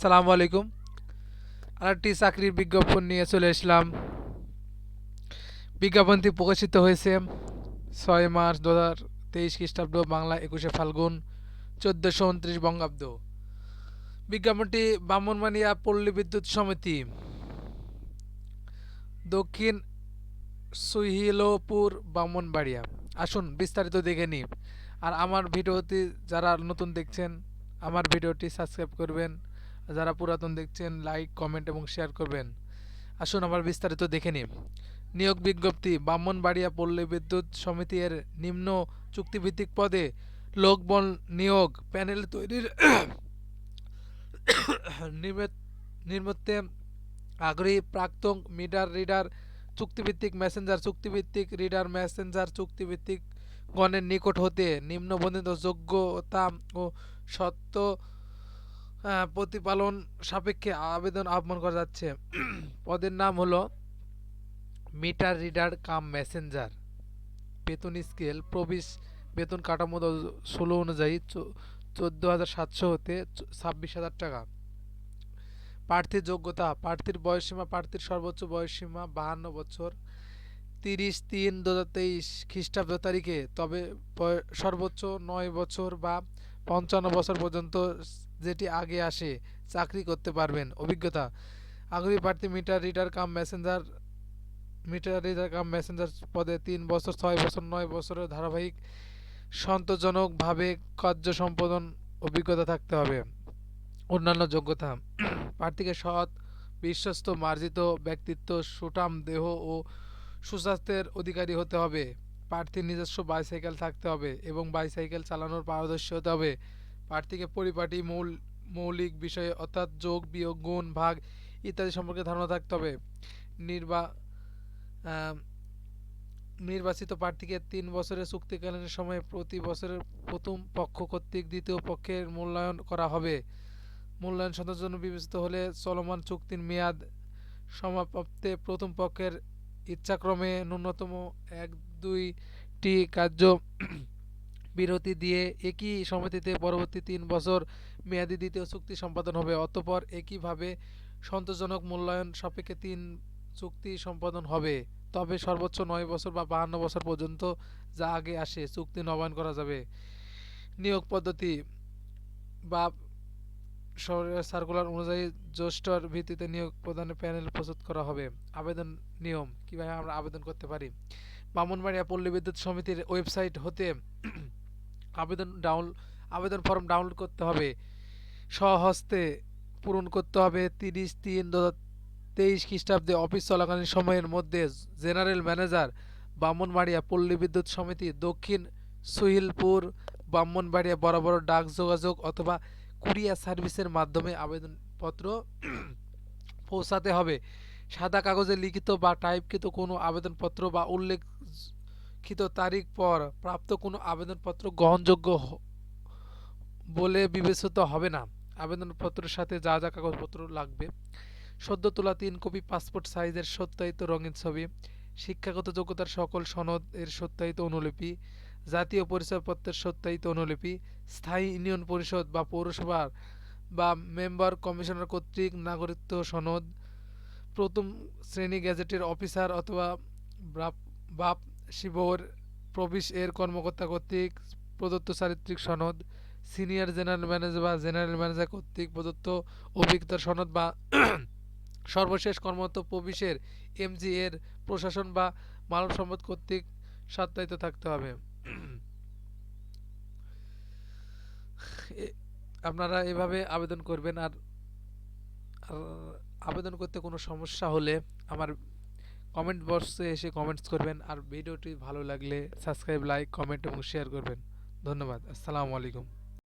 সালামু আলাইকুম। আরেকটি চাকরির বিজ্ঞাপন নিয়ে চলে এসলাম বিজ্ঞাপনটি প্রকাশিত হয়েছে ছয় মার্চ দু হাজার তেইশ খ্রিস্টাব্দ, বাংলা একুশে ফাল্গুন, চোদ্দোশো উনত্রিশ বঙ্গাব্দ। বিজ্ঞাপনটি বামনমানিয়া পল্লী বিদ্যুৎ সমিতি, দক্ষিণ সুহিলপুর বামনবাড়িয়া আসুন বিস্তারিত দেখে নিই। আর আমার ভিডিওটি যারা নতুন দেখছেন, আমার ভিডিওটি সাবস্ক্রাইব করবেন। যারা পুরাতন দেখছেন লাইক কমেন্ট এবং শেয়ার করবেন। আসুন আমার বিস্তারিত দেখে নিই। নিয়োগ বিজ্ঞপ্তি, ব্রাহ্মণবাড়িয়া পল্লী বিদ্যুৎ সমিতি এর নিম্ন চুক্তিভিত্তিক পদে লোকবল নিয়োগ প্যানেল তৈরির নির্মত্তে আগ্রহী প্রাক্তন মিটার রিডার, চুক্তিভিত্তিক মেসেঞ্জার চুক্তিভিত্তিক রিডার মেসেঞ্জার চুক্তিভিত্তিক গণের নিকট হতে নিম্নবন্ধিত যোগ্যতা ও সত্য প্রতিপালন সাপেক্ষে আবেদন আহ্বান করা যাচ্ছে। পদের নাম হলো মিটার রিডার কাম মেসেঞ্জার। বেতন স্কেল, প্রবেশ বেতন কাঠামো ষোলো অনুযায়ী চোদ্দ হাজার সাতশো হতে ছাব্বিশ হাজার টাকা। প্রার্থীর যোগ্যতা, প্রার্থীর বয়সসীমা, প্রার্থীর সর্বোচ্চ বয়সসীমা বাহান্ন বছর। তিরিশ তিন দু হাজার তেইশ খ্রিস্টাব্দ তারিখে, তবে সর্বোচ্চ নয় বছর বা পঞ্চান্ন বছর পর্যন্ত যেটি আগে আসে, চাকরি করতে পারবেন। অভিজ্ঞতা, আগ্রহী প্রার্থী meter, reader cum messenger, meter, reader cum messenger পদে তিন বছর, ছয় বছর, নয় বছরের ধারাবাহিক, সন্তোষজনকভাবে কার্য সম্পাদন অভিজ্ঞতা থাকতে হবে। অন্যান্য যোগ্যতা, প্রার্থীকে সৎ, বিশ্বস্ত, মার্জিত ব্যক্তিত্ব সুটাম দেহ ও সুস্বাস্থ্যের অধিকারী হতে হবে। প্রার্থীর নিজস্ব বাইসাইকেল থাকতে হবে এবং বাইসাইকেল চালানোর পারদর্শী হতে হবে। প্রার্থীকে পরিপাটি, মূল, মৌলিক বিষয়ে অর্থাৎ যোগ, বিয়োগ, গুণ, ভাগ ইত্যাদি সম্পর্কে ধারণা থাকতে হবে। নির্বা নির্বাচিত প্রার্থীকে তিন বছরের চুক্তিকালীন সময়ে প্রতি বছরের প্রথম পক্ষ কর্তৃক দ্বিতীয় পক্ষের মূল্যায়ন করা হবে। মূল্যায়ন সন্তোষজনক বিবেচিত হলে চলমান চুক্তির মেয়াদ সমাপ্তে প্রথম পক্ষের ইচ্ছাক্রমে ন্যূনতম এক দুইটি কার্য বিরতি দিয়ে একই সমিতিতে পরবর্তী তিন বছর মেয়াদি দ্বিতীয় চুক্তি সম্পাদন হবে। অতঃপর একইভাবে সন্তোষজনক মূল্যায়ন সাপেক্ষে তিন চুক্তি সম্পাদন হবে। তবে সর্বোচ্চ নয় বছর বা বাহান্ন বছর পর্যন্ত যা আগে আসে, চুক্তি নবায়ন করা যাবে। নিয়োগ পদ্ধতি বা সার্কুলার অনুযায়ী জ্যেষ্ঠর ভিত্তিতে নিয়োগ প্রদানের প্যানেল প্রস্তুত করা হবে। আবেদন নিয়ম, কীভাবে আমরা আবেদন করতে পারি? বামনবাড়িয়া পল্লী বিদ্যুৎ সমিতির ওয়েবসাইট হতে আবেদন ডাউন আবেদন ফর্ম ডাউনলোড করতে হবে। স্বহস্তে পূরণ করতে হবে তিরিশ তিন দু তেইশ খ্রিস্টাব্দে অফিস চলাকালীন সময়ের মধ্যে জেনারেল ম্যানেজার ব্রাহ্মণবাড়িয়া পল্লী বিদ্যুৎ সমিতি দক্ষিণ সুহিলপুর, ব্রাহ্মণবাড়িয়া বরাবর ডাক যোগাযোগ অথবা কুরিয়ার সার্ভিসের মাধ্যমে আবেদনপত্র পৌঁছাতে হবে। সাদা কাগজে লিখিত বা টাইপকৃত কোনো আবেদনপত্র বা উল্লেখিত তারিখ পর প্রাপ্ত কোনো আবেদনপত্র গ্রহণযোগ্য বলে বিবেচিত হবে না। আবেদনপত্রের সাথে যা যা কাগজপত্র লাগবে, সদ্য তোলা তিন কপি পাসপোর্ট সাইজের সত্যায়িত রঙিন ছবি, শিক্ষাগত যোগ্যতার সকল সনদ এর সত্যায়িত অনুলিপি, জাতীয় পরিচয়পত্রের সত্যায়িত অনুলিপি, স্থায়ী ইউনিয়ন পরিষদ বা পৌরসভার বা মেম্বার কমিশনার কর্তৃক নাগরিকত্ব সনদ, প্রথম শ্রেণি গ্যাজেটের অফিসার অথবা বাপ শিবর প্রবিশ এর কর্মকর্তা কর্তৃক প্রদত্ত চারিত্রিক সনদ, সিনিয়র জেনারেল ম্যানেজার বা জেনারেল ম্যানেজার কর্তৃক প্রদত্ত অভিজ্ঞতার সনদ বা সর্বশেষ কর্মরত প্রবিশের এমজি এর প্রশাসন বা মানব সম্পদ কর্তৃক সত্যায়িত থাকতে হবে। আপনারা এভাবে আবেদন করবেন আর আবেদন করতে কোনো সমস্যা হলে আমার কমেন্ট বক্সে এসে কমেন্টস করবেন। আর ভিডিওটি ভালো লাগলে সাবস্ক্রাইব লাইক কমেন্ট এবং শেয়ার করবেন। ধন্যবাদ। আসসালামু আলাইকুম।